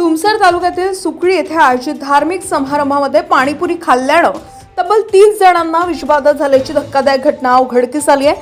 तुमसर तालुक्यातील सुकळी येथे आयोजित धार्मिक समारंभामध्ये पाणीपुरी खाल्ल्यानं तब्बल तीस जणांना विषबाधा झाल्याची धक्कादायक घटना उघडकीस आली आहे.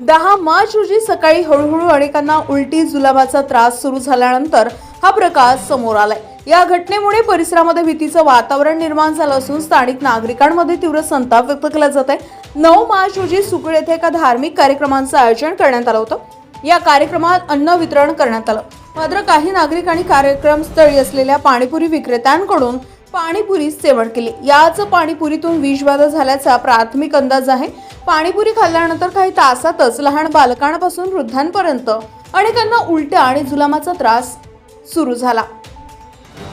दहा मार्च रोजी सकाळी हळूहळू अनेकांना उलटी जुलाबाचा त्रास सुरू झाल्यानंतर हा प्रकार समोर आलाय. या घटनेमुळे परिसरामध्ये भीतीचं वातावरण निर्माण झालं असून स्थानिक नागरिकांमध्ये तीव्र संताप व्यक्त केला जात आहे. नऊ मार्च रोजी सुकळ येथे एका धार्मिक कार्यक्रमांचं आयोजन करण्यात आलं होतं. या कार्यक्रमात अन्न वितरण करण्यात आलं. मात्र काही नागरिकांनी कार्यक्रमस्थळी असलेल्या पाणीपुरी विक्रेत्यांकडून पाणीपुरी सेवन केली. याच पाणीपुरीतून विषबाधा झाल्याचा प्राथमिक अंदाज आहे. पाणीपुरी खाल्ल्यानंतर काही तासातच लहान बालकांपासून वृद्धांपर्यंत अनेकांना उलट्या आणि जुलामाचा त्रास सुरू झाला.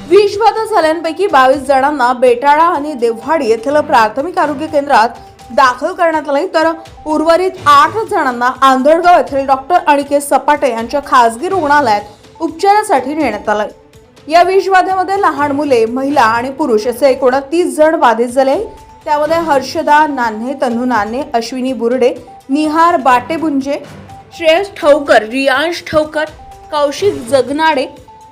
विषबाधा झाल्यांपैकी बावीस जणांना बेटाळा आणि देव्हाडी येथील प्राथमिक आरोग्य केंद्रात दाखल करण्यात आले. तर उर्वरित आठ जणांना आंधळगाव येथील डॉक्टर अनिकेत सपाटे यांच्या खासगी रुग्णालयात उपचारासाठी नेण्यात आलं या विषबाधेमध्ये लहान मुले महिला आणि पुरुष असे एकोणतीस जण बाधित झाले. त्यामध्ये हर्षदा नान्हे तन्हू नान्हे अश्विनी बुरडे निहार बाटेबुंजे श्रेयस ठवकर रियांश ठवकर कौशिक जगनाडे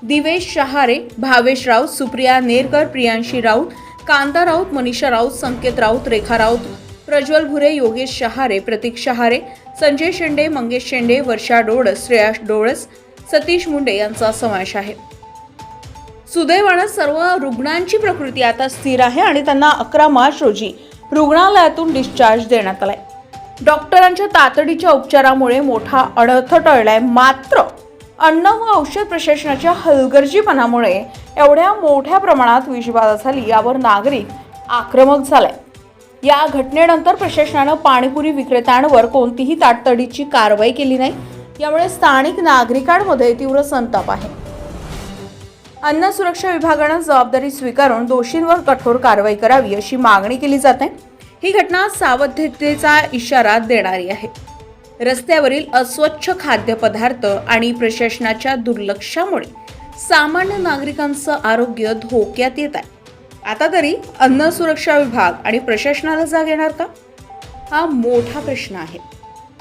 दिवेश शहारे भावेश राऊत सुप्रिया नेरकर प्रियांशी राऊत कांता राऊत मनीषा राऊत संकेत राऊत रेखा राऊत प्रज्वल भुरे योगेश शहारे प्रतीक शहारे संजय शेंडे मंगेश शेंडे वर्षा डोळस श्रेयास डोळस सतीश मुंडे यांचा समावेश आहे. सुदैवानं सर्व रुग्णांची प्रकृती आता स्थिर आहे आणि त्यांना अकरा मार्च रोजी रुग्णालयातून डिस्चार्ज देण्यात आलाय. डॉक्टरांच्या तातडीच्या उपचारामुळे मोठा अडथ टळलाय. मात्र अन्न व औषध प्रशासनाच्या हलगर्जीपणामुळे एवढ्या मोठ्या प्रमाणात विषबाधा झाली यावर नागरिक आक्रमक झालाय. या घटनेनंतर प्रशासनानं पाणीपुरी विक्रेत्यांवर कोणतीही तातडीची कारवाई केली नाही. यामुळे स्थानिक नागरिकांमध्ये तीव्र संताप आहे. अन्न सुरक्षा विभागानं जबाबदारी स्वीकारून दोषींवर कठोर कारवाई करावी अशी मागणी केली जाते. ही घटना सावधतेचा इशारा देणारी आहे. रस्त्यावरील अस्वच्छ खाद्यपदार्थ आणि प्रशासनाच्या दुर्लक्षामुळे सामान्य नागरिकांचं आरोग्य धोक्यात येत आहे. आता तरी अन्न सुरक्षा विभाग आणि प्रशासनाला जाग येणार का? हा मोठा प्रश्न आहे.